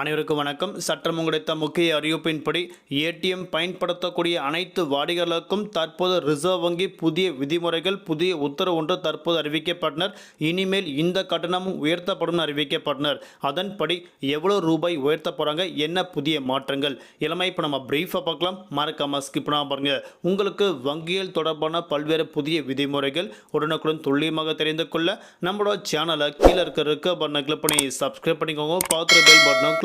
அனைவருக்கும் வணக்கம். சற்றம் கிடைத்த முக்கிய அறிவிப்பின்படி ஏடிஎம் பயன்படுத்தக்கூடிய அனைத்து வாடிகளுக்கும் தற்போது ரிசர்வ் வங்கி புதிய விதிமுறைகள் புதிய உத்தரவு ஒன்று தற்போது அறிவிக்கப்பட்டனர். இனிமேல் இந்த கட்டணமும் உயர்த்தப்படும் அறிவிக்கப்பட்டனர். அதன்படி எவ்வளோ ரூபாய் உயர்த்த போகிறாங்க என்ன புதிய மாற்றங்கள்? இளமை இப்போ நம்ம பிரீஃபாக பார்க்கலாம். மறக்காம ஸ்கிப் பண்ணாம பாருங்க. உங்களுக்கு வங்கியல் தொடர்பான பல்வேறு புதிய விதிமுறைகள் உடனுக்குடன் துல்லியமாக தெரிந்து கொள்ள நம்மளோட சேனலை கீழே இருக்க இருக்க பட்டனை கிளிக் பண்ணி சப்ஸ்கிரைப் பண்ணிக்கோங்க. பார்க்குற பெல் பட்டனும்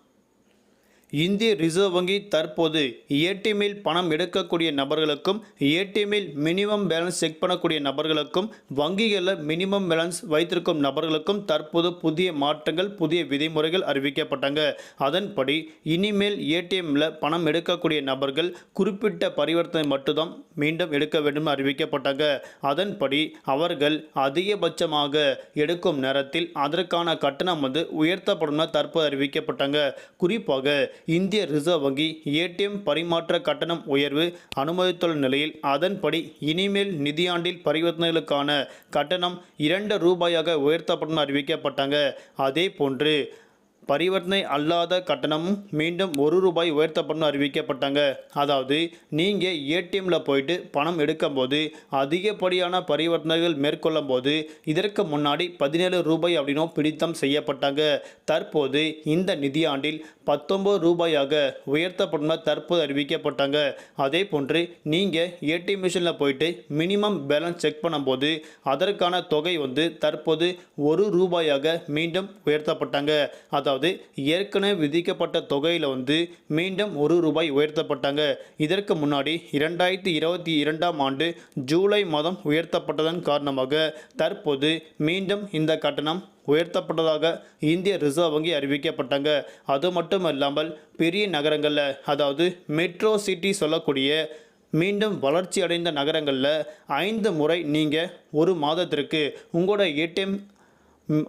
இந்திய ரிசர்வ் வங்கி தற்போது ஏடிஎம்மில் பணம் எடுக்கக்கூடிய நபர்களுக்கும் ஏடிஎம்மில் மினிமம் பேலன்ஸ் செக் பண்ணக்கூடிய நபர்களுக்கும் வங்கிகளில் மினிமம் பேலன்ஸ் வைத்திருக்கும் நபர்களுக்கும் தற்போது புதிய மாற்றங்கள் புதிய விதிமுறைகள் அறிவிக்கப்பட்டாங்க. அதன்படி இனிமேல் ஏடிஎம்மில் பணம் எடுக்கக்கூடிய நபர்கள் குறிப்பிட்ட பரிவர்த்தனை மட்டும்தான் மீண்டும் எடுக்க வேண்டும் அறிவிக்கப்பட்டாங்க. அதன்படி அவர்கள் அதிகபட்சமாக எடுக்கும் நேரத்தில் அதற்கான கட்டணம் வந்து உயர்த்தப்படும் தற்போது அறிவிக்கப்பட்டாங்க. குறிப்பாக இந்திய ரிசர்வ் வங்கி ஏடிஎம் பரிமாற்ற கட்டணம் உயர்வு அனுமதித்துள்ள நிலையில் அதன்படி இனிமேல் நிதியாண்டில் பரிவர்த்தனைகளுக்கான கட்டணம் இரண்டு ரூபாயாக உயர்த்தப்படும் அறிவிக்கப்பட்டாங்க. அதே போன்று பரிவர்த்தனை அல்லாத கட்டணமும் மீண்டும் ஒரு ரூபாய் உயர்த்தப்படும் அறிவிக்கப்பட்டாங்க. அதாவது நீங்கள் ஏடிஎம்மில் போயிட்டு பணம் எடுக்கும்போது அதிகப்படியான பரிவர்த்தனைகள் மேற்கொள்ளும் போது இதற்கு முன்னாடி பதினேழு ரூபாய் அப்படின்னும் பிடித்தம் செய்யப்பட்டாங்க. தற்போது இந்த நிதியாண்டில் பத்தொம்பது ரூபாயாக உயர்த்தப்படும் தற்போது அறிவிக்கப்பட்டாங்க. அதே போன்று நீங்கள் ஏடிஎம் மிஷினில் போயிட்டு மினிமம் பேலன்ஸ் செக் பண்ணும்போது அதற்கான தொகை வந்து தற்போது ஒரு ரூபாயாக மீண்டும் உயர்த்தப்பட்டாங்க. அதாவது ஏற்கனவே விதிக்கப்பட்ட தொகையில் வந்து மீண்டும் ஒரு ரூபாய் உயர்த்தப்பட்டாங்க. இதற்கு முன்னாடி இரண்டாயிரத்தி இருபத்தி இரண்டாம் ஆண்டு ஜூலை மாதம் உயர்த்தப்பட்டதன் காரணமாக தற்போது மீண்டும் இந்த கட்டணம் உயர்த்தப்பட்டதாக இந்திய ரிசர்வ் வங்கி அறிவிக்கப்பட்டாங்க. அது மட்டும் இல்லாமல் பெரிய நகரங்களில் அதாவது மெட்ரோ சிட்டி சொல்லக்கூடிய மீண்டும் வளர்ச்சி அடைந்த நகரங்களில் ஐந்து முறை நீங்கள் ஒரு மாதத்திற்கு உங்களோட ஏடிஎம்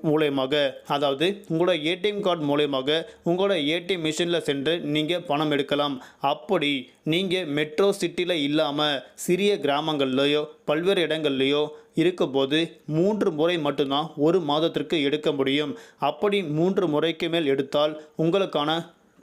மூலயமாக அதாவது உங்களோட ஏடிஎம் கார்டு மூலயமாக உங்களோட ஏடிஎம் மிஷினில் சென்று நீங்கள் பணம் எடுக்கலாம். அப்படி நீங்கள் மெட்ரோ சிட்டியில் இல்லாமல் சிறிய கிராமங்கள்லேயோ பல்வேறு இடங்கள்லையோ இருக்கும்போது மூன்று முறை மட்டும்தான் ஒரு மாதத்திற்கு எடுக்க முடியும். அப்படி மூன்று முறைக்கு மேல் எடுத்தால் உங்களுக்கான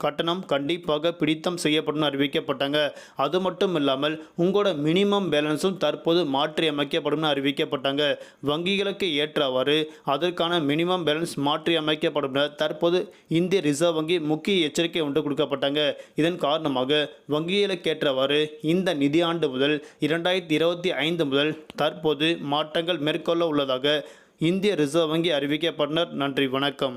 கட்டணம் கண்டிப்பாக பிடித்தம் செய்யப்படும் அறிவிக்கப்பட்டாங்க. அது மட்டும் இல்லாமல் உங்களோட மினிமம் பேலன்ஸும் தற்போது மாற்றி அமைக்கப்படும் அறிவிக்கப்பட்டாங்க. வங்கிகளுக்கு ஏற்றவாறு அதற்கான மினிமம் பேலன்ஸ் மாற்றி அமைக்கப்படும் தற்போது இந்திய ரிசர்வ் வங்கி முக்கிய எச்சரிக்கை ஒன்று கொடுக்கப்பட்டாங்க. இதன் காரணமாக வங்கிகளுக்கு ஏற்றவாறு இந்த நிதியாண்டு முதல் இரண்டாயிரத்தி இருபத்தி ஐந்து முதல் தற்போது மாற்றங்கள் மேற்கொள்ள உள்ளதாக இந்திய ரிசர்வ் வங்கி அறிவிக்கப்பட்டனர். நன்றி வணக்கம்.